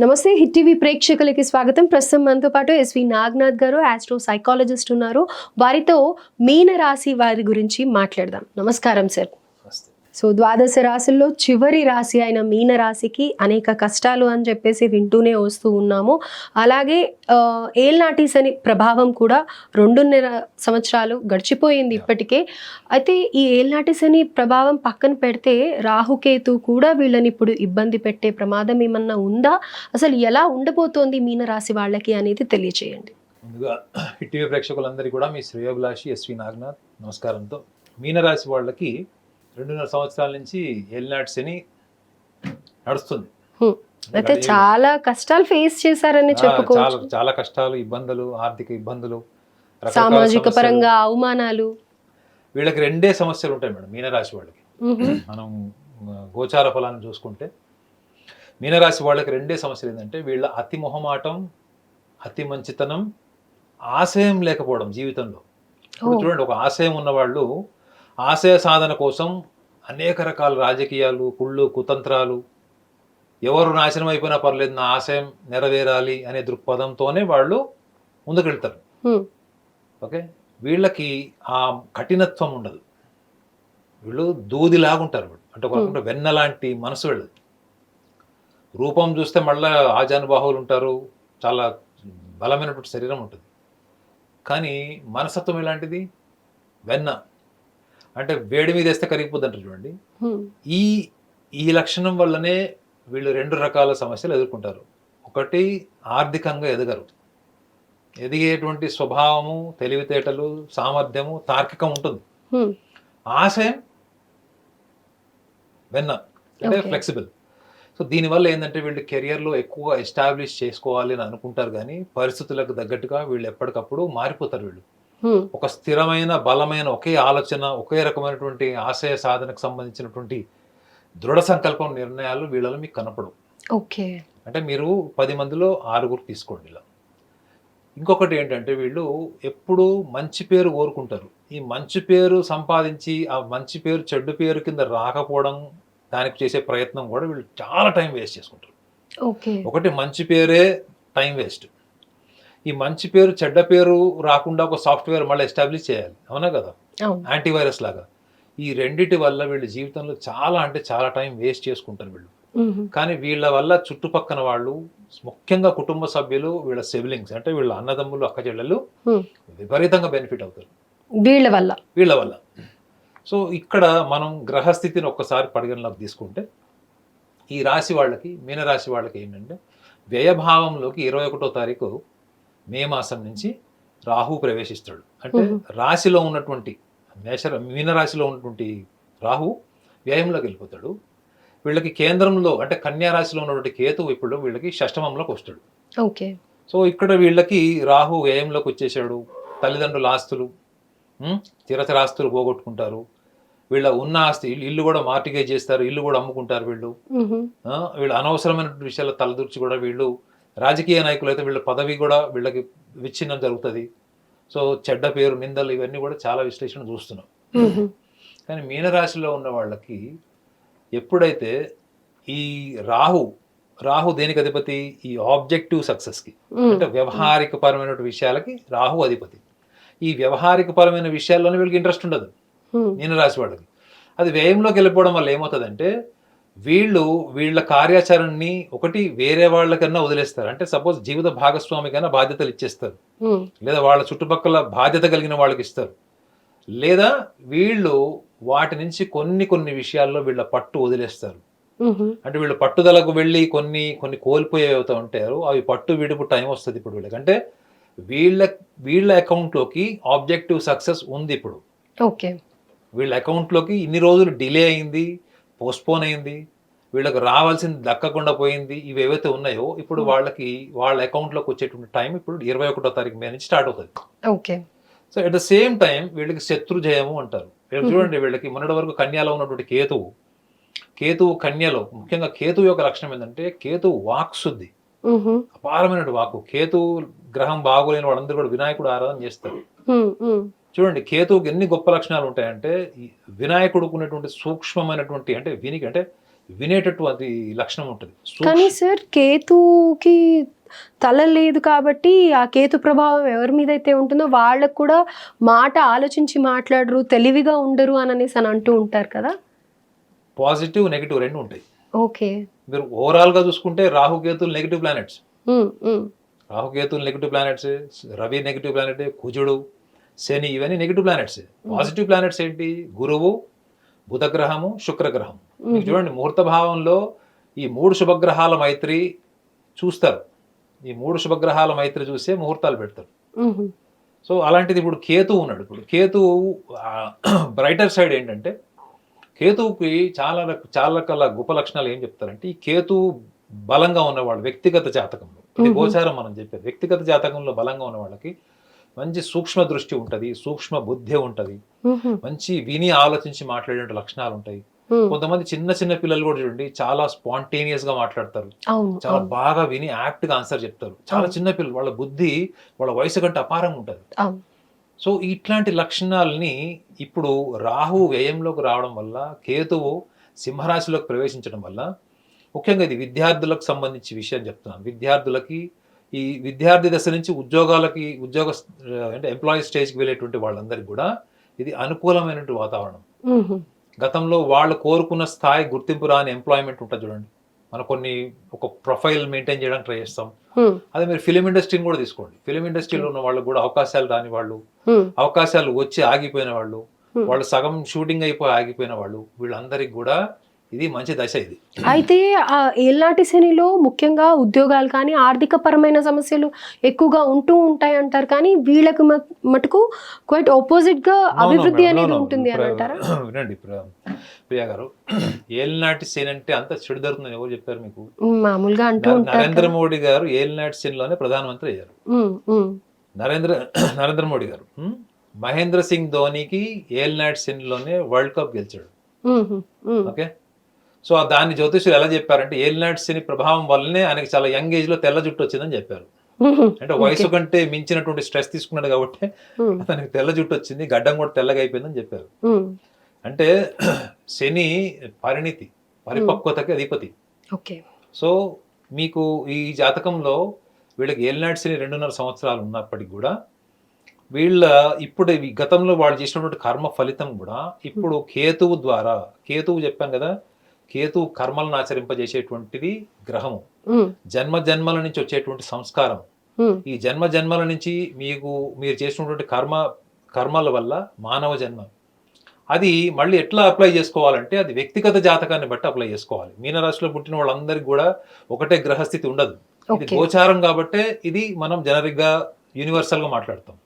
నమస్తే hit TV ప్రేక్షకులకి స్వాగతం. ప్రస్తుతం మనతో పాటు ఎస్వి నాగ్నాథ్ గారు ఆస్ట్రో సైకాలజిస్ట్ ఉన్నారు. వారితో మీన రాశి వారి గురించి మాట్లాడదాం. నమస్కారం సార్. సో ద్వాదశ రాశుల్లో చివరి రాశి అయిన మీన రాశికి అనేక కష్టాలు అని చెప్పేసి వింటూనే వస్తూ ఉన్నాము. అలాగే ఏల్నాటి శని ప్రభావం కూడా రెండున్నర సంవత్సరాలు గడిచిపోయింది ఇప్పటికే. అయితే ఈ ఏల్నాటి శని ప్రభావం పక్కన పెడితే రాహుకేతు కూడా వీళ్ళని ఇప్పుడు ఇబ్బంది పెట్టే ప్రమాదం ఏమన్నా ఉందా? అసలు ఎలా ఉండబోతోంది మీన రాశి వాళ్ళకి అనేది తెలియచేయండి. ముందుగా హిట్ టీవీ ప్రేక్షకులందరికీ కూడా మీ శ్రేయోభిలాషి ఎస్వి నాగనాథ్ నమస్కారంతో. మీనరాశి వాళ్ళకి రెండున్నర సంవత్సరాల నుంచి ఏలినాటి శని నడుస్తుంది. అయితే చాలా కష్టాలు ఫేస్ చేశారని చెప్పుకోవచ్చు చాలా కష్టాలు ఇబ్బందులు ఆర్థిక ఇబ్బందులు సామాజిక. పరంగా అవమానాలు వీళ్ళకి రెండే సమస్యలు ఉంటాయి మేడం మీనరాశి వాళ్ళకి. మనం గోచార ఫలాన్ని చూసుకుంటే మీనరాశి వాళ్ళకి రెండే సమస్యలు ఏంటంటే వీళ్ళ అతి మొహమాటం అతి మంచితనం ఆశయం లేకపోవడం జీవితంలో. చూడండి ఒక ఆశయం ఉన్నవాళ్ళు ఆశయ సాధన కోసం అనేక రకాల రాజకీయాలు కుళ్ళు కుతంత్రాలు. ఎవరు నాశనం అయిపోయినా పర్లేదు నా ఆశయం నెరవేరాలి అనే దృక్పథంతోనే వాళ్ళు ముందుకెళ్తారు. ఓకే? వీళ్ళకి ఆ కఠినత్వం ఉండదు. వీళ్ళు దూదిలాగుంటారు వీళ్ళు. అంటే ఒక వెన్న లాంటి మనసు వీళ్ళది. రూపం చూస్తే మళ్ళా ఆజానుబాహువులు ఉంటారు. చాలా బలమైనటువంటి శరీరం ఉంటుంది. కానీ మనస్తత్వం ఎలాంటిది? వెన్న. అంటే వేడి మీద వేస్తే కరిగిపోద్ది అంటారు చూడండి. ఈ ఈ లక్షణం వల్లనే వీళ్ళు రెండు రకాల సమస్యలు ఎదుర్కొంటారు ఒకటి ఆర్థికంగా ఎదగరు ఎదిగేటువంటి స్వభావము తెలివితేటలు సామర్థ్యము తార్కికం ఉంటుంది. ఆశయం వెన్న అంటే. ఫ్లెక్సిబుల్ సో దీనివల్ల ఏంటంటే వీళ్ళు కెరియర్లో ఎక్కువ ఎస్టాబ్లిష్ చేసుకోవాలి అని అనుకుంటారు కానీ పరిస్థితులకు తగ్గట్టుగా వీళ్ళు ఎప్పటికప్పుడు మారిపోతారు వీళ్ళు. ఒక స్థిరమైన బలమైన ఒకే ఆలోచన ఒకే రకమైనటువంటి ఆశయ సాధనకు సంబంధించినటువంటి దృఢ సంకల్పం నిర్ణయాలు వీళ్ళలో మీకు కనపడవు. ఓకే అంటే మీరు పది మందిలో ఆరుగురు తీసుకోండి ఇలా. ఇంకొకటి ఏంటంటే వీళ్ళు ఎప్పుడూ మంచి పేరు కోరుకుంటారు ఈ మంచి పేరు సంపాదించి ఆ మంచి పేరు చెడ్డు పేరు కింద రాకపోవడం దానికి చేసే ప్రయత్నం కూడా వీళ్ళు చాలా టైం వేస్ట్ చేసుకుంటారు. ఒకటి మంచి పేరే టైం వేస్ట్. ఈ మంచి పేరు చెడ్డ పేరు రాకుండా ఒక సాఫ్ట్వేర్ మళ్ళీ ఎస్టాబ్లిష్ చేయాలి. అవునా కదా? యాంటీవైరస్ లాగా. ఈ రెండిటి వల్ల వీళ్ళ జీవితంలో చాలా అంటే చాలా టైం వేస్ట్ చేసుకుంటారు వీళ్ళు. కానీ వీళ్ళ వల్ల చుట్టుపక్కన వాళ్ళు ముఖ్యంగా కుటుంబ సభ్యులు వీళ్ళ సిబ్లింగ్స్ అంటే వీళ్ళ అన్నదమ్ములు అక్క చెల్లెలు. విపరీతంగా బెనిఫిట్ అవుతారు. వీళ్ళ వల్ల. వీళ్ళ వల్ల. సో ఇక్కడ మనం గ్రహస్థితిని ఒక్కసారి పరిగణలోకి తీసుకుంటే ఈ రాశి వాళ్ళకి మీనరాశి వాళ్ళకి ఏంటంటే వ్యయభావంలోకి ఇరవై ఒకటో తారీఖు మే మాసం నుంచి రాహు ప్రవేశిస్తాడు. అంటే. రాశిలో ఉన్నటువంటి మేష మీనరాశిలో ఉన్నటువంటి రాహు వ్యయంలోకి వెళ్ళిపోతాడు. వీళ్ళకి కేంద్రంలో అంటే కన్యా రాశిలో ఉన్నటువంటి కేతువు ఇప్పుడు వీళ్ళకి షష్టమంలోకి వస్తాడు. ఓకే. సో ఇక్కడ వీళ్ళకి రాహు వ్యయంలోకి వచ్చేసాడు. తల్లిదండ్రుల ఆస్తులు ఆస్తులు పోగొట్టుకుంటారు. వీళ్ళ ఉన్న ఆస్తి ఇల్లు కూడా మార్టిగేజ్ చేస్తారు ఇల్లు కూడా అమ్ముకుంటారు వీళ్ళు. వీళ్ళు అనవసరమైన విషయాలు తలదూర్చి కూడా వీళ్ళు రాజకీయ నాయకులు అయితే వీళ్ళ పదవి కూడా వీళ్ళకి విచ్ఛిన్నం జరుగుతుంది. సో చెడ్డ పేరు నిందలు ఇవన్నీ కూడా చాలా విశ్లేషణ చూస్తున్నాం. కానీ మీనరాశిలో ఉన్న వాళ్ళకి ఎప్పుడైతే ఈ రాహు రాహు దేనికి అధిపతి? ఈ ఆబ్జెక్టివ్ సక్సెస్కి. అంటే వ్యవహారిక పరమైన విషయాలకి రాహు అధిపతి. ఈ వ్యవహారిక పరమైన విషయాల్లోనే వీళ్ళకి ఇంట్రెస్ట్ ఉండదు. హ్మ్. మీన రాశి వాళ్ళకి. అది వ్యయంలోకి వెళ్ళిపోవడం వల్ల ఏమవుతుందంటే వీళ్ళు వీళ్ళ కార్యాచరణని ఒకటి వేరే వాళ్ళకన్నా వదిలేస్తారు. అంటే సపోజ్ జీవిత భాగస్వామికైనా బాధ్యతలు ఇచ్చేస్తారు. లేదా వాళ్ళ చుట్టుపక్కల బాధ్యత కలిగిన వాళ్ళకి ఇస్తారు. లేదా వీళ్ళు వాటి నుంచి కొన్ని కొన్ని విషయాల్లో వీళ్ళ పట్టు వదిలేస్తారు. అంటే వీళ్ళు పట్టుదలకు వెళ్ళి కొన్ని కొన్ని కోల్పోయే అవుతూ ఉంటారు. అవి పట్టు విడుపు టైం వస్తుంది ఇప్పుడు వీళ్ళకి. అంటే వీళ్ళ వీళ్ళ అకౌంట్లోకి ఆబ్జెక్టివ్ సక్సెస్ ఉంది ఇప్పుడు. ఓకే. వీళ్ళ అకౌంట్లోకి ఇన్ని రోజులు డిలే అయింది. పోస్ట్పోన్ అయింది వీళ్ళకి రావాల్సింది దక్కకుండా పోయింది ఇవి ఏవైతే ఉన్నాయో ఇప్పుడు వాళ్ళకి వాళ్ళ అకౌంట్లోకి వచ్చేటువంటి టైం ఇప్పుడు ఇరవై ఒకటో తారీఖు మే నుంచి స్టార్ట్ అవుతుంది. Okay. So at the same time వీళ్ళకి శత్రు జయము అంటారు. చూడండి వీళ్ళకి మొన్నటి వరకు కన్యాలో ఉన్నటువంటి కేతువు కేతువు కన్యలో ముఖ్యంగా కేతువు యొక్క లక్షణం ఏంటంటే కేతువు వాక్శుద్ధి. అపారమైనటువంటి వాక్కు. కేతువు గ్రహం బాగోలేని వాళ్ళందరూ కూడా వినాయకుడు ఆరాధన చేస్తారు. చూడండి కేతువుకి ఎన్ని గొప్ప లక్షణాలు ఉంటాయంటే ఈ వినాయకుడుకు ఉన్నటువంటి సూక్ష్మమైనటువంటి అంటే వినికి అంటే వినేటటువంటి లక్షణం ఉంటుంది కానీ సార్ కేతుకి తల లేదు కాబట్టి ఆ కేతు ప్రభావం ఎవరి మీద అయితే ఉంటుందో వాళ్ళకు కూడా మాట ఆలోచించి మాట్లాడరు తెలివిగా ఉండరు అని అనేసి అని అంటూ ఉంటారు కదా? పాజిటివ్ నెగిటివ్ రెండు ఉంటాయి. ఓకే. మీరు ఓవరాల్గా చూసుకుంటే రాహుకేతులు negative planets. రాహుకేతులు negative planets Ravi negative planet కుజుడు శని ఇవన్నీ నెగిటివ్ ప్లానెట్స్ పాజిటివ్ ప్లానెట్స్ ఏంటి? గురువు బుధగ్రహము శుక్రగ్రహం మీకు చూడండి ముహూర్త భావంలో ఈ మూడు శుభగ్రహాల మైత్రి చూస్తారు. ఈ మూడు శుభగ్రహాల మైత్రి చూసే ముహూర్తాలు పెడతారు. ఉమ్, సో అలాంటిది ఇప్పుడు కేతు ఉన్నాడు. ఇప్పుడు కేతు బ్రైటర్ సైడ్ ఏంటంటే కేతువుకి చాలా చాలా రకాల గొప్ప లక్షణాలు ఏం చెప్తారంటే ఈ కేతు బలంగా ఉన్నవాళ్ళు వ్యక్తిగత జాతకంలో. ఇది మ్మ్. గోచారం మనం చెప్పేది. వ్యక్తిగత జాతకంలో బలంగా ఉన్న వాళ్ళకి మంచి సూక్ష్మ దృష్టి ఉంటది సూక్ష్మ బుద్ధి ఉంటది. మంచి విని ఆలోచించి మాట్లాడే లక్షణాలు ఉంటాయి. కొంతమంది చిన్న చిన్న పిల్లలు కూడా చూడండి చాలా స్పాంటేనియస్గా మాట్లాడతారు. చాలా బాగా విని యాప్ట్గా ఆన్సర్ చెప్తారు. చాలా. చిన్న పిల్లలు వాళ్ళ బుద్ధి వాళ్ళ వయసు కంటే అపారంగా ఉంటది. సో ఇట్లాంటి లక్షణాలని ఇప్పుడు రాహు వ్యయంలోకి రావడం వల్ల కేతువు సింహరాశిలోకి ప్రవేశించడం వల్ల ముఖ్యంగా ఇది విద్యార్థులకు సంబంధించి విషయం చెప్తున్నాను. విద్యార్థులకి ఈ విద్యార్థి దశ నుంచి ఉద్యోగాలకి ఉద్యోగ అంటే ఎంప్లాయీ స్టేజ్కి వెళ్ళేటువంటి వాళ్ళందరికీ కూడా ఇది అనుకూలమైనటువంటి వాతావరణం. గతంలో వాళ్ళు కోరుకున్న స్థాయి గుర్తింపు రాని ఎంప్లాయ్మెంట్ ఉంటుంది చూడండి. మనం కొన్ని ఒక ప్రొఫైల్ మెయింటైన్ చేయడానికి ట్రై చేస్తాం. అదే మీరు ఫిలిం ఇండస్ట్రీని కూడా తీసుకోండి. ఫిలిం ఇండస్ట్రీలో ఉన్న వాళ్ళకు కూడా అవకాశాలు రాని వాళ్ళు అవకాశాలు వచ్చి ఆగిపోయిన వాళ్ళు. వాళ్ళు సగం షూటింగ్ అయిపోయి ఆగిపోయిన వాళ్ళు వీళ్ళందరికీ కూడా ఇది మంచి దశ ఇది. అయితే ఏళ్ళనాటి శనిలో ముఖ్యంగా ఉద్యోగాలు కానీ ఆర్థిక పరమైన సమస్యలు ఎక్కువగా ఉంటూ ఉంటాయి అంటారు కానీ వీళ్ళకి మటుకు క్వైట్ ఆపోజిట్గా అభివృద్ధి అనేది. ఉంటుంది అని అంటారా? వినండి ప్రియా గారు. ఏలినాటి సేన్ అంటే అంత చెడు జరుగుతుంది ఎవరు చెప్పారు మీకు? మామూలుగా అంటూ నరేంద్ర. మోడీ గారు ఏలినాటి సేన్లోనే ప్రధానమంత్రి అయ్యారు. నరేంద్ర నరేంద్ర మోడీ గారు మహేంద్ర సింగ్ ధోనికి ఏలినాటి సేన్లోనే వరల్డ్ కప్ గెలిచాడు. ఓకే? సో ఆ దాన్ని జ్యోతిష్యులు ఎలా చెప్పారంటే ఏలినాటి శని ప్రభావం వల్లనే ఆయనకి చాలా యంగ్ ఏజ్లో తెల్ల జుట్టు వచ్చిందని చెప్పారు. అంటే వయసు కంటే మించినటువంటి స్ట్రెస్ తీసుకున్నాడు కాబట్టి అతనికి తెల్ల జుట్టు వచ్చింది గడ్డం కూడా తెల్లగా అయిపోయిందని చెప్పారు. అంటే శని పరిణితి పరిపక్వతకి అధిపతి. ఓకే. సో మీకు ఈ జాతకంలో వీళ్ళకి ఏలినాటి శని రెండున్నర సంవత్సరాలు ఉన్నప్పటికి కూడా వీళ్ళ ఇప్పుడు గతంలో వాళ్ళు చేసినటువంటి కర్మ ఫలితం కూడా ఇప్పుడు కేతువు ద్వారా కేతువు చెప్పాం కదా కేతువు కర్మలను ఆచరింపజేసేటువంటిది గ్రహము. జన్మ జన్మల నుంచి వచ్చేటువంటి సంస్కారం. ఈ జన్మ జన్మల నుంచి మీకు మీరు చేసినటువంటి కర్మ కర్మల వల్ల మానవ జన్మ. అది మళ్ళీ ఎట్లా అప్లై చేసుకోవాలంటే అది వ్యక్తిగత జాతకాన్ని బట్టి అప్లై చేసుకోవాలి. మీనరాశిలో పుట్టిన వాళ్ళందరికీ కూడా ఒకటే గ్రహస్థితి ఉండదు. ఇది గోచారం కాబట్టే ఇది మనం జనరిక్గా యూనివర్సల్గా మాట్లాడతాం.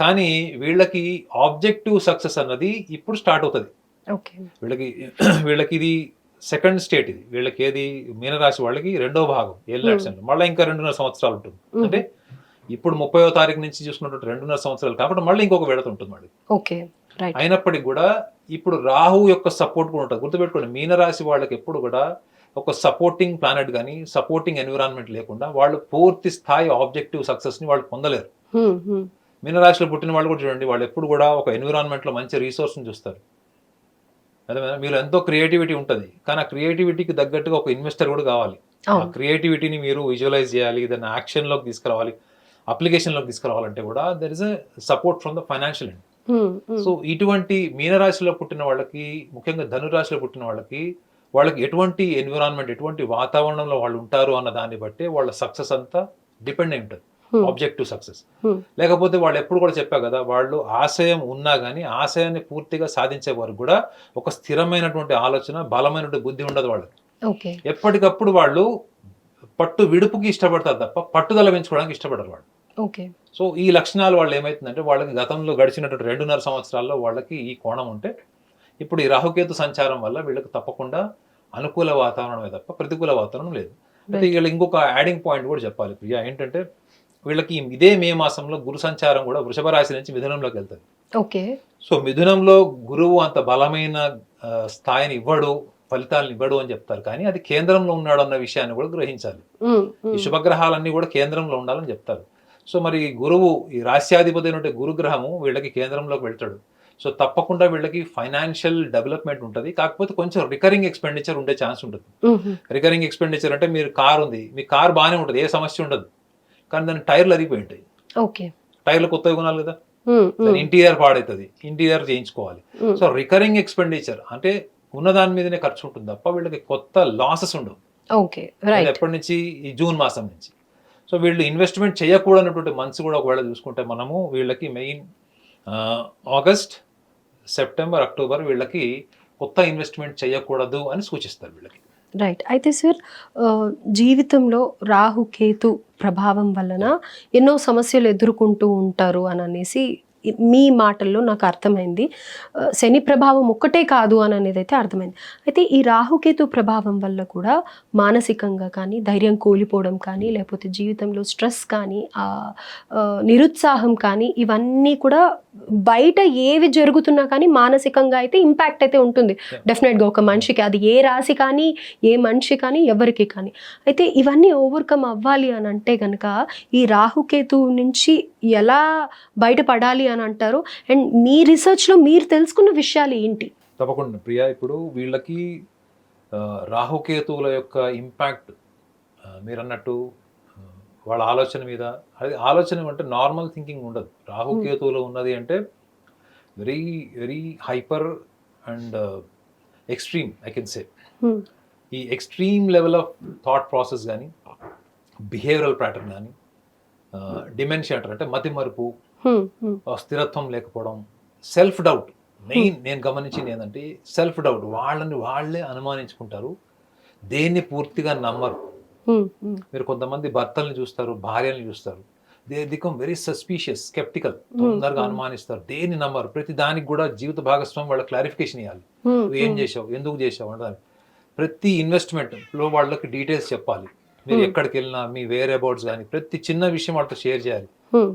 కానీ వీళ్ళకి ఆబ్జెక్టివ్ సక్సెస్ అన్నది ఇప్పుడు స్టార్ట్ అవుతుంది. వీళ్ళకి వీళ్ళకి ఇది సెకండ్ స్టేట్ ఇది. వీళ్ళకి ఏది మీనరాశి వాళ్ళకి రెండో భాగం ఏళ్ళ. మళ్ళీ ఇంకా రెండున్నర సంవత్సరాలు ఉంటుంది. అంటే ఇప్పుడు ముప్పైవ తారీఖు నుంచి చూసుకున్నట్టు రెండున్నర సంవత్సరాలు కాబట్టి మళ్ళీ ఇంకొక విడత ఉంటుంది మళ్ళీ. ఓకే అయినప్పటికీ కూడా ఇప్పుడు రాహు యొక్క సపోర్ట్ కూడా ఉంటుంది. గుర్తుపెట్టుకోండి మీనరాశి వాళ్ళకి ఎప్పుడు కూడా ఒక సపోర్టింగ్ ప్లానెట్ కానీ సపోర్టింగ్ ఎన్విరాన్మెంట్ లేకుండా వాళ్ళు పూర్తి స్థాయి ఆబ్జెక్టివ్ సక్సెస్ని వాళ్ళు పొందలేరు. మీనరాశిలో పుట్టిన వాళ్ళు కూడా చూడండి వాళ్ళు ఎప్పుడు కూడా ఒక ఎన్విరాన్మెంట్లో మంచి రీసోర్స్ని చూస్తారు. అదే మీరు ఎంతో క్రియేటివిటీ ఉంటుంది. కానీ ఆ క్రియేటివిటీకి తగ్గట్టుగా ఒక ఇన్వెస్టర్ కూడా కావాలి. ఆ క్రియేటివిటీని మీరు విజువలైజ్ చేయాలి దాన్ని యాక్షన్లోకి తీసుకురావాలి అప్లికేషన్లోకి తీసుకురావాలంటే కూడా there is a support from the financial end so ఇటువంటి మీనరాశిలో పుట్టిన వాళ్ళకి ముఖ్యంగా ధనురాశిలో పుట్టిన వాళ్ళకి వాళ్ళకి ఎటువంటి ఎన్విరాన్మెంట్ ఎటువంటి వాతావరణంలో వాళ్ళు ఉంటారు అన్న దాన్ని బట్టి వాళ్ళ సక్సెస్ అంతా డిపెండ్ అయి ఉంటుంది. Objective success Hmm. లేకపోతే వాళ్ళు ఎప్పుడు కూడా చెప్పా కదా వాళ్ళు ఆశయం ఉన్నా కానీ ఆశయాన్ని పూర్తిగా సాధించే వరకు కూడా ఒక స్థిరమైనటువంటి ఆలోచన బలమైనటువంటి బుద్ధి ఉండదు వాళ్ళకి. ఎప్పటికప్పుడు వాళ్ళు పట్టు విడుపుకి ఇష్టపడతారు తప్ప పట్టుదల పెంచుకోవడానికి ఇష్టపడరు వాళ్ళు. సో ఈ లక్షణాలు వాళ్ళు ఏమవుతుందంటే వాళ్ళకి గతంలో గడిచినటువంటి రెండున్నర సంవత్సరాల్లో వాళ్ళకి ఈ కోణం ఉంటే ఇప్పుడు ఈ రాహుకేతు సంచారం వల్ల వీళ్ళకి తప్పకుండా అనుకూల వాతావరణమే తప్ప ప్రతికూల వాతావరణం లేదు. అయితే వీళ్ళ ఇంకొక యాడింగ్ పాయింట్ కూడా చెప్పాలి ప్రియా. ఏంటంటే వీళ్ళకి ఇదే మే మాసంలో గురు సంచారం కూడా వృషభ రాశి నుంచి మిథునంలోకి వెళ్తుంది. ఓకే. సో మిథునంలో గురువు అంత బలమైన స్థాయిని ఇవ్వడు ఫలితాలను ఇవ్వడు అని చెప్తారు. కానీ అది కేంద్రంలో ఉన్నాడు అన్న విషయాన్ని కూడా గ్రహించాలి. ఈ శుభగ్రహాలన్నీ కూడా కేంద్రంలో ఉండాలని చెప్తారు. సో మరి గురువు ఈ రాస్యాధిపతి అయినటువంటి గురుగ్రహము వీళ్ళకి కేంద్రంలోకి వెళ్తాడు. సో తప్పకుండా వీళ్ళకి ఫైనాన్షియల్ డెవలప్మెంట్ ఉంటుంది. కాకపోతే కొంచెం రికరింగ్ ఎక్స్పెండిచర్ ఉండే ఛాన్స్ ఉంటుంది. రికరింగ్ ఎక్స్పెండిచర్ అంటే మీరు కార్ ఉంది మీ కార్ బాగానే ఉంటుంది ఏ సమస్య ఉండదు. కానీ దాని టైర్లు అరిగిపోయి ఉంటాయి. ఓకే. టైర్లు కొత్తవి కొనాలి కదా. ఇంటీరియర్ పాడవుతుంది ఇంటీరియర్ చేయించుకోవాలి. సో రికరింగ్ ఎక్స్పెండిచర్ అంటే ఉన్న దాని మీదనే ఖర్చు ఉంటుంది తప్ప వీళ్ళకి కొత్త లాసెస్ ఉండవు. ఓకే ఎప్పటి నుంచి? ఈ జూన్ మాసం నుంచి. సో వీళ్ళు ఇన్వెస్ట్మెంట్ చేయకూడనటువంటి మంత్స్ కూడా ఒకవేళ చూసుకుంటే మనము వీళ్ళకి మెయిన్ ఆగస్ట్ సెప్టెంబర్ అక్టోబర్ వీళ్ళకి కొత్త ఇన్వెస్ట్మెంట్ చేయకూడదు అని సూచిస్తారు వీళ్ళకి. రైట్ అయితే సార్ జీవితంలో రాహు కేతు ప్రభావం వలన ఎన్నో సమస్యలు ఎదుర్కొంటూ ఉంటారు అని అనేసి మీ మాటల్లో నాకు అర్థమైంది. శని ప్రభావం ఒక్కటే కాదు అని అనేది అయితే అర్థమైంది. అయితే ఈ రాహుకేతు ప్రభావం వల్ల కూడా మానసికంగా కానీ ధైర్యం కోల్పోవడం కానీ లేకపోతే జీవితంలో స్ట్రెస్ కానీ నిరుత్సాహం కానీ ఇవన్నీ కూడా బయట ఏవి జరుగుతున్నా కానీ మానసికంగా అయితే ఇంపాక్ట్ అయితే ఉంటుంది. డెఫినెట్గా ఒక మనిషికి అది ఏ రాశి కానీ ఏ మనిషి కానీ ఎవరికి కానీ. అయితే ఇవన్నీ ఓవర్కమ్ అవ్వాలి అని అంటే కనుక ఈ రాహుకేతు నుంచి ఎలా బయటపడాలి అని అంటారు? అండ్ మీ రీసెర్చ్లో మీరు తెలుసుకున్న విషయాలు ఏంటి? తప్పకుండా. ప్రియా ఇప్పుడు వీళ్ళకి రాహుకేతువుల యొక్క ఇంపాక్ట్ మీరు అన్నట్టు వాళ్ళ ఆలోచన మీద అది ఆలోచన అంటే నార్మల్ థింకింగ్ ఉండదు. రాహుకేతువులో ఉన్నది అంటే very very hyper and extreme I can say. ఈ extreme level of thought process కానీ బిహేవియరల్ ప్యాటర్న్ కానీ డిమెన్షియా అంటారు. అంటే మతి మరుపు స్థిరత్వం లేకపోవడం సెల్ఫ్ డౌట్. మెయిన్ నేను గమనించింది ఏంటంటే సెల్ఫ్ డౌట్. వాళ్ళని వాళ్ళే అనుమానించుకుంటారు. దేన్ని పూర్తిగా నమ్మరు. మీరు కొంతమంది భర్తల్ని చూస్తారు భార్యల్ని చూస్తారు. They become very suspicious sceptical. తొందరగా. అనుమానిస్తారు. దేన్ని నమ్మరు? ప్రతి దానికి కూడా జీవిత భాగస్వామి వాళ్ళ క్లారిఫికేషన్ ఇవ్వాలి నువ్వు ఏం. చేసావు ఎందుకు చేసావు అంటే ప్రతి ఇన్వెస్ట్మెంట్లో వాళ్ళకి డీటెయిల్స్ చెప్పాలి. మీరు Hmm. ఎక్కడికి వెళ్ళినా మీ వేరే అబౌట్స్ కానీ ప్రతి చిన్న విషయం వాళ్ళతో షేర్ చేయాలి.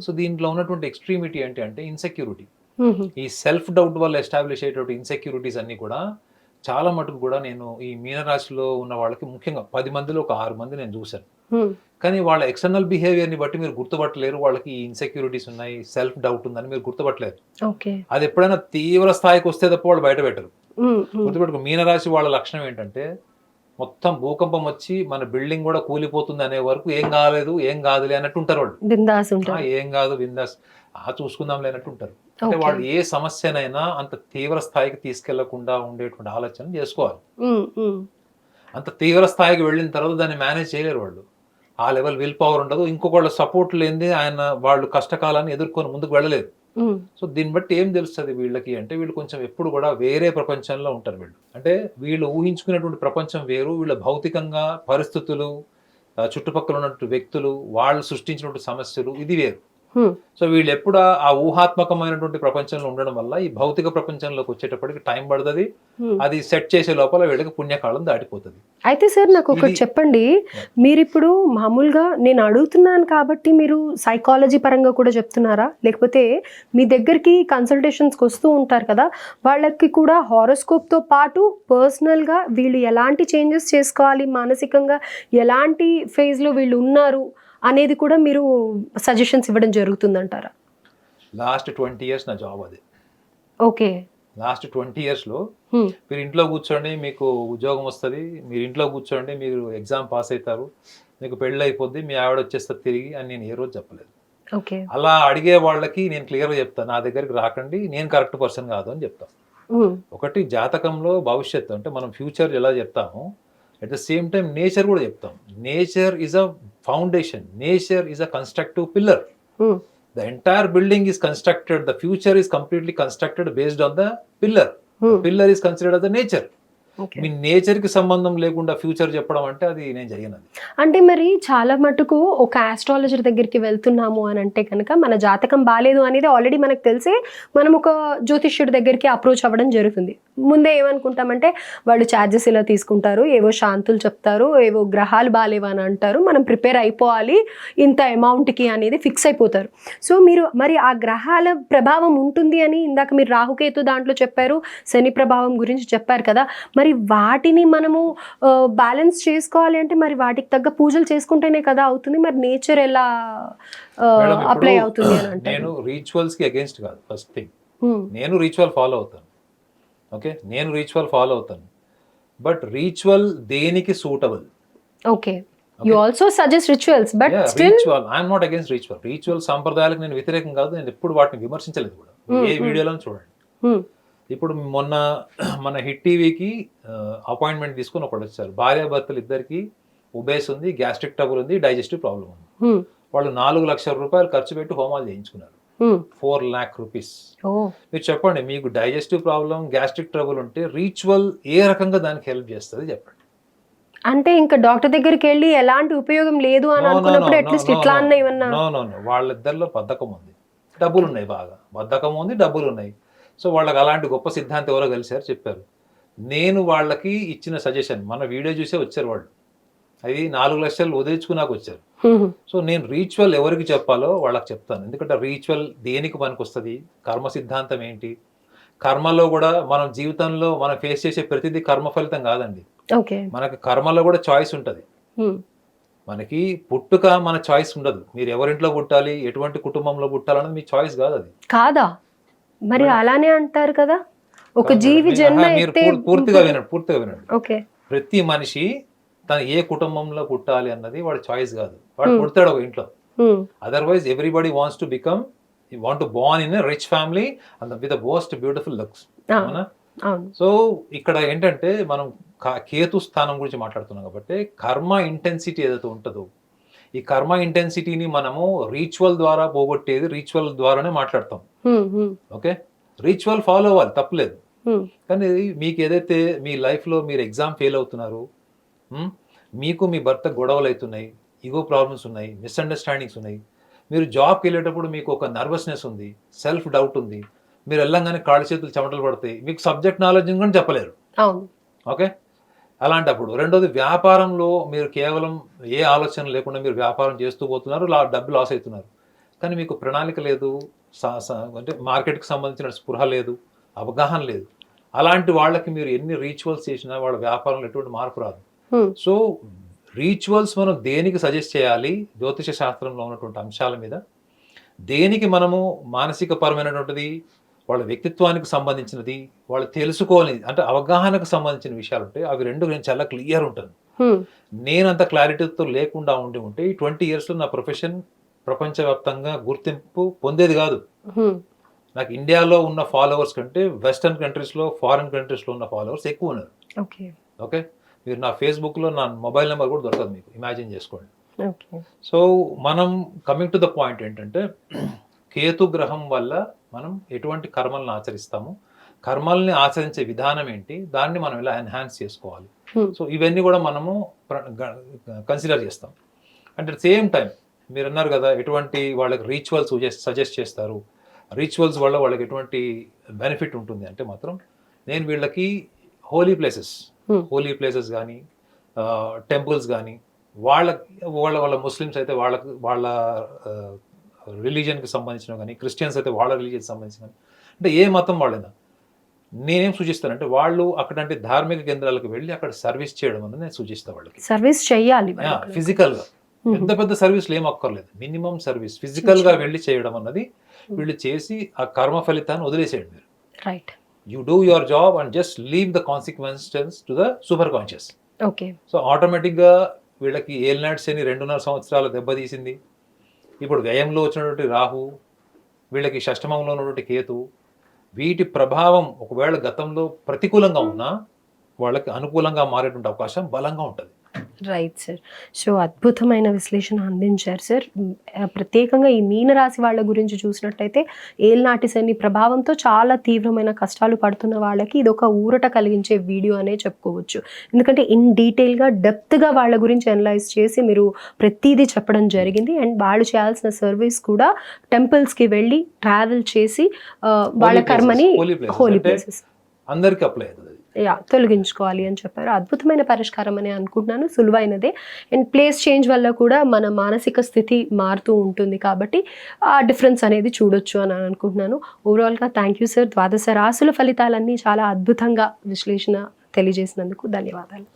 సో దీంట్లో ఉన్నటువంటి ఎక్స్ట్రీమిటీ ఏంటి అంటే ఇన్సెక్యూరిటీ హ్మ్. ఈ సెల్ఫ్ డౌట్ వల్ల ఎస్టాబ్లిష్ అయ్యేటువంటి ఇన్సెక్యూరిటీస్ అన్ని కూడా చాలా మటుకు కూడా నేను ఈ మీనరాశిలో ఉన్న వాళ్ళకి ముఖ్యంగా పది మందిలో ఒక ఆరు మంది నేను చూశాను. కానీ వాళ్ళ ఎక్స్టర్నల్ బిహేవియర్ని బట్టి మీరు గుర్తుపట్టలేరు వాళ్ళకి ఈ ఇన్సెక్యూరిటీస్ ఉన్నాయి సెల్ఫ్ డౌట్ ఉందని మీరు గుర్తుపట్టలేరు. అది ఎప్పుడైనా తీవ్ర స్థాయికి వస్తే తప్ప వాళ్ళు బయట పెట్టరు. గుర్తుపెట్టుకో మీనరాశి వాళ్ళ లక్షణం ఏంటంటే మొత్తం భూకంపం వచ్చి మన బిల్డింగ్ కూడా కూలిపోతుంది అనే వరకు ఏం కాలేదు ఏం కాదులే అన్నట్టు ఉంటారు వాళ్ళు. బిందాస్ ఏం కాదు విందాస్ ఆ చూసుకుందాంలే అన్నట్టు ఉంటారు. అంటే. వాళ్ళు ఏ సమస్యనైనా అంత తీవ్ర స్థాయికి తీసుకెళ్ళకుండా ఉండేటువంటి ఆలోచన చేసుకోవాలి. అంత తీవ్ర స్థాయికి వెళ్ళిన తర్వాత దాన్ని మేనేజ్ చేయలేరు వాళ్ళు. ఆ లెవెల్ విల్ పవర్ ఉండదు. ఇంకొకళ్ళ సపోర్ట్ లేనిది ఆయన వాళ్ళు కష్టకాలాన్ని ఎదుర్కొని ముందుకు వెళ్ళలేరు హ్మ్, సో దీన్ని బట్టి ఏం తెలుస్తుంది వీళ్ళకి అంటే వీళ్ళు కొంచెం ఎప్పుడు కూడా వేరే ప్రపంచంలో ఉంటారు వీళ్ళు. అంటే వీళ్ళు ఊహించుకునేటువంటి ప్రపంచం వేరు వీళ్ళ భౌతికంగా పరిస్థితులు చుట్టుపక్కల ఉన్నటువంటి వ్యక్తులు వాళ్ళు సృష్టించినటువంటి సమస్యలు ఇది వేరు. సో వీళ్ళు ఎప్పుడు ఆ- ఊహాత్మకమైనటువంటి ప్రపంచంలో ఉండడం వల్ల ఈ భౌతిక ప్రపంచంలోకి వచ్చేటప్పటికి టైం పడుతుంది. హ్మ్. అది సెట్ చేసే లోపల వీళ్ళకి పుణ్యకాలం దాటిపోతుంది. అయితే సార్ నాకు ఒకటి చెప్పండి. మీరు ఇప్పుడు మామూలుగా నేను అడుగుతున్నాను కాబట్టి మీరు సైకాలజీ పరంగా కూడా చెప్తున్నారా? లేకపోతే మీ దగ్గరికి కన్సల్టేషన్స్కి వస్తూ ఉంటారు కదా వాళ్ళకి కూడా హారోస్కోప్తో పాటు పర్సనల్గా వీళ్ళు ఎలాంటి చేంజెస్ చేసుకోవాలి? మానసికంగా ఎలాంటి ఫేజ్లో వీళ్ళు ఉన్నారు? అనేది కూడా మీరు సజెషన్స్ ఇవ్వడం జరుగుతుందంటారా? లాస్ట్ ట్వంటీ ఇయర్స్ నా జాబ్ అది. ఓకే. లాస్ట్ ట్వంటీ ఇయర్స్లో. మీరు ఇంట్లో కూర్చోండి మీకు ఉద్యోగం వస్తుంది. మీరు ఇంట్లో కూర్చోండి మీరు ఎగ్జామ్ పాస్ అవుతారు మీకు పెళ్ళి అయిపోద్ది మీ ఆవిడ వచ్చేస్తుంది తిరిగి అని నేను ఏ రోజు చెప్పలేదు. ఓకే. అలా అడిగే వాళ్ళకి నేను క్లియర్గా చెప్తాను నా దగ్గరికి రాకండి నేను కరెక్ట్ పర్సన్ కాదు అని చెప్తాను. ఒకటి జాతకంలో భవిష్యత్తు అంటే మనం ఫ్యూచర్ ఎలా చెప్తాము at the same time nature కూడా చెప్తాం. Nature is a foundation nature is a constructive pillar. Hmm. The entire building is constructed the future is completely constructed based on the pillar. Hmm. Pillar is considered as the nature. Okay మీ నేచర్కి సంబంధం లేకుండా future చెప్పడం అంటే అది నేను అది. అంటే మరి చాలా మటుకు ఒక ఆస్ట్రాలజర్ దగ్గరికి వెళ్తున్నాము అని అంటే కనుక మన జాతకం బాగాలేదు అనేది ఆల్రెడీ మనకు తెలిసే మనం ఒక జ్యోతిష్యుడి దగ్గరికి అప్రోచ్ అవ్వడం జరుగుతుంది. ముందే ఏమనుకుంటామంటే వాళ్ళు ఛార్జెస్ ఇలా తీసుకుంటారు ఏవో శాంతులు చెప్తారు ఏవో గ్రహాలు బాగాలేవు అని అంటారు. మనం ప్రిపేర్ అయిపోవాలి ఇంత అమౌంట్కి అనేది ఫిక్స్ అయిపోతారు. సో మీరు మరి ఆ గ్రహాల ప్రభావం ఉంటుంది అని ఇందాక మీరు రాహుకేతు దాంట్లో చెప్పారు శని ప్రభావం గురించి చెప్పారు కదా మరి వాటిని మనము బ్యాలెన్స్ చేసుకోవాలి అంటే మరి వాటికి తగ్గ పూజలు చేసుకుంటేనే కదా అవుతుంది. మరి నేచర్ ఎలా అప్లై అవుతుంది నేను రిచువల్స్కి అగేన్స్ట్ కాదు ఫస్ట్ థింగ్. నేను రీచువల్ ఫాలో అవుతాను. ఓకే? నేను రీచువల్ ఫాలో అవుతాను. బట్ రీచువల్ దేనికి suitable okay. You also suggest rituals but still ritual I'm not against ritual ritual సంప్రదాయాలకు నేను వ్యతిరేకం కాదు. నేను ఎప్పుడు వాటిని విమర్శించలేదు కూడా. Hmm, ఏ hmm. వీడియోలో చూడండి. Hmm. ఇప్పుడు మొన్న మన హిట్ టీవీకి అపాయింట్మెంట్ తీసుకొని ఒకటి వచ్చారు. భార్యాభర్తలు ఇద్దరికి ఉబేస్ ఉంది గ్యాస్ట్రిక్ ట్రబుల్ ఉంది డైజెస్టివ్ ప్రాబ్లం ఉంది. వాళ్ళు నాలుగు లక్షల రూపాయలు ఖర్చు పెట్టి హోమాలు చేయించుకున్నారు. ఫోర్ ల్యాక్ రూపీస్ మీరు చెప్పండి మీకు డైజెస్టివ్ ప్రాబ్లం గ్యాస్ట్రిక్ ట్రబుల్ ఉంటే రీచువల్ ఏ రకంగా దానికి హెల్ప్ చేస్తుంది చెప్పండి. అంటే ఇంకా డాక్టర్ దగ్గరికి వెళ్ళి ఎలాంటి ఉపయోగం లేదు అని అనుకున్నప్పుడు అట్లీస్ట్ ఇట్లా అన్న. ఏమన్నా. వాళ్ళిద్దరిలో బద్ధకం ఉంది. డబ్బులు ఉన్నాయి బాగా. బద్ధకం ఉంది డబ్బులు ఉన్నాయి. సో వాళ్ళకి అలాంటి గొప్ప సిద్ధాంతం ఎవరో కలిశారు చెప్పారు. నేను వాళ్ళకి ఇచ్చిన సజెషన్ మన వీడియో చూసే వచ్చారు వాళ్ళు. అది నాలుగు లక్షలు వదిలించుకున్నాక వచ్చారు. సో నేను రీచువల్ ఎవరికి చెప్పాలో వాళ్ళకి చెప్తాను. ఎందుకంటే రీచువల్ దేనికి పనికొస్తుంది? కర్మ సిద్ధాంతం ఏంటి? కర్మలో కూడా మనం జీవితంలో మనం ఫేస్ చేసే ప్రతిదీ కర్మ ఫలితం కాదండి. మనకి కర్మలో కూడా చాయిస్ ఉంటుంది. మనకి పుట్టుక మన చాయిస్ ఉండదు. మీరు ఎవరింట్లో పుట్టాలి? ఎటువంటి కుటుంబంలో పుట్టాలన్నది మీ చాయిస్ కాదు అది కాదా? మరి అలానే అంటారు కదా? ఒక జీవి జన్మ పూర్తిగా వినండి పూర్తిగా వినండి. ప్రతి మనిషి తను ఏ కుటుంబంలో పుట్టాలి అన్నది వాడి చాయిస్ కాదు. వాడు Hmm. పుడతాడు ఒక ఇంట్లో. Otherwise everybody wants to become want to born in rich family and with most beautiful looks అవునా. సో ఇక్కడ ఏంటంటే మనం కేతు స్థానం గురించి మాట్లాడుతున్నాం కాబట్టి కర్మ ఇంటెన్సిటీ ఏదైతే ఉంటుందో ఈ కర్మ ఇంటెన్సిటీని మనము రీచువల్ ద్వారా పోగొట్టేది రీచువల్ ద్వారానే మాట్లాడతాం. ఓకే రీచువల్ ఫాలో అవ్వాలి తప్పలేదు. Hmm. కానీ మీకు ఏదైతే మీ లైఫ్లో మీరు ఎగ్జామ్ ఫెయిల్ అవుతున్నారు మీకు మీ భర్త గొడవలు అవుతున్నాయి ఈగో ప్రాబ్లమ్స్ ఉన్నాయి మిస్అండర్స్టాండింగ్స్ ఉన్నాయి. మీరు జాబ్కి వెళ్ళేటప్పుడు మీకు ఒక నర్వస్నెస్ ఉంది సెల్ఫ్ డౌట్ ఉంది. మీరు వెళ్ళంగానే కాళ్ళు చేతులు చెమటలు పడతాయి. మీకు సబ్జెక్ట్ నాలెడ్జ్ కూడా చెప్పలేరు. ఓకే? అలాంటప్పుడు రెండోది వ్యాపారంలో మీరు కేవలం ఏ ఆలోచన లేకుండా మీరు వ్యాపారం చేస్తూ పోతున్నారు లా డబ్బు లాస్ అవుతున్నారు కానీ మీకు ప్రణాళిక లేదు అంటే మార్కెట్కి సంబంధించిన స్పృహ లేదు అవగాహన లేదు. అలాంటి వాళ్ళకి మీరు ఎన్ని రీచువల్స్ చేసినా వాళ్ళ వ్యాపారంలో ఎటువంటి మార్పు రాదు. సో రీచువల్స్ మనం దేనికి సజెస్ట్ చేయాలి? జ్యోతిష శాస్త్రంలో ఉన్నటువంటి అంశాల మీద. దేనికి మనము మానసిక పరమైనటువంటిది వాళ్ళ వ్యక్తిత్వానికి సంబంధించినది వాళ్ళు తెలుసుకోవాలి అంటే అవగాహనకు సంబంధించిన విషయాలు ఉంటాయి అవి రెండు నేను చాలా క్లియర్ ఉంటాను. Hmm. నేను అంత క్లారిటీతో లేకుండా ఉండి ఉంటే ఈ ట్వంటీ ఇయర్స్లో నా ప్రొఫెషన్ ప్రపంచవ్యాప్తంగా గుర్తింపు పొందేది కాదు. Hmm. నాకు ఇండియాలో ఉన్న ఫాలోవర్స్ కంటే వెస్టర్న్ కంట్రీస్లో ఫారిన్ కంట్రీస్లో ఉన్న ఫాలోవర్స్ ఎక్కువ ఉన్నారు. ఓకే మీరు నా ఫేస్బుక్లో నా మొబైల్ నెంబర్ కూడా దొరకదు మీకు. ఇమాజిన్ చేసుకోండి. సో మనం కమింగ్ టు ద పాయింట్ ఏంటంటే కేతు గ్రహం వల్ల మనం ఎటువంటి కర్మలను ఆచరిస్తాము? కర్మల్ని ఆచరించే విధానం ఏంటి? దాన్ని మనం ఇలా ఎన్హాన్స్ చేసుకోవాలి? Hmm. సో ఇవన్నీ కూడా మనము కన్సిడర్ చేస్తాం. అంటే సేమ్ టైం మీరు అన్నారు కదా ఎటువంటి వాళ్ళకి రీచువల్స్ సజెస్ట్ చేస్తారు. రీచువల్స్ వల్ల వాళ్ళకి ఎటువంటి బెనిఫిట్ ఉంటుంది అంటే మాత్రం నేను వీళ్ళకి holy places Hmm. Holy places కానీ టెంపుల్స్ కానీ వాళ్ళ వాళ్ళ వాళ్ళ ముస్లిమ్స్ అయితే వాళ్ళకి వాళ్ళ రిలీజియన్కి సంబంధించిన కానీ క్రిస్టియన్స్ అయితే వాళ్ళ రిలీజియన్కి సంబంధించిన కానీ అంటే ఏ మతం వాళ్ళైనా. నేనేం సూచిస్తానంటే వాళ్ళు అక్కడంటే ధార్మిక కేంద్రాలకు వెళ్ళి అక్కడ సర్వీస్ చేయడం అనేది నేను సూచిస్తాను వాళ్ళకి. సర్వీస్ వాళ్ళకి. ఫిజికల్గా. Hmm. పెద్ద పెద్ద సర్వీస్లు ఏం అక్కర్లేదు. మినిమం సర్వీస్ ఫిజికల్గా వెళ్ళి చేయడం అన్నది వీళ్ళు చేసి ఆ కర్మ ఫలితాన్ని వదిలేసేయండి మీరు. Right you do your job and just leave the consequences to the super conscious okay so ఆటోమేటిక్గా వీళ్ళకి ఏలినాటి శని రెండున్నర సంవత్సరాలు దెబ్బతీసింది ఇప్పుడు వ్యయంలో వచ్చినటువంటి రాహు వీళ్ళకి షష్టమంలో ఉన్నటువంటి కేతు వీటి ప్రభావం ఒకవేళ గతంలో ప్రతికూలంగా ఉన్నా వాళ్ళకి అనుకూలంగా మారేటువంటి అవకాశం బలంగా ఉంటుంది. రైట్ సార్ సో అద్భుతమైన విశ్లేషణ అందించారు సార్ ప్రత్యేకంగా ఈ మీనరాశి వాళ్ళ గురించి చూసినట్టయితే ఏల్నాటి శని ప్రభావంతో చాలా తీవ్రమైన కష్టాలు పడుతున్న వాళ్ళకి ఇది ఒక ఊరట కలిగించే వీడియో అనే చెప్పుకోవచ్చు. ఎందుకంటే ఇన్ డీటెయిల్గా డెప్త్గా వాళ్ళ గురించి అనలైజ్ చేసి మీరు ప్రతిదీ చెప్పడం జరిగింది. అండ్ వాళ్ళు చేయాల్సిన సర్వీస్ కూడా టెంపుల్స్కి వెళ్ళి ట్రావెల్ చేసి వాళ్ళ కర్మని. హోలీ ప్లేసెస్ అందరికీ అప్లై అవుతుంది. తొలగించుకోవాలి అని చెప్పారు. అద్భుతమైన పరిష్కారం అని అనుకుంటున్నాను. సులువైనదే. అండ్ ప్లేస్ చేంజ్ వల్ల కూడా మన మానసిక స్థితి మారుతూ ఉంటుంది కాబట్టి ఆ డిఫరెన్స్ అనేది చూడొచ్చు అని అనుకుంటున్నాను. ఓవరాల్గా థ్యాంక్ యూ సార్ ద్వాదశ రాసుల ఫలితాలన్నీ చాలా అద్భుతంగా విశ్లేషణ తెలియజేసినందుకు ధన్యవాదాలు.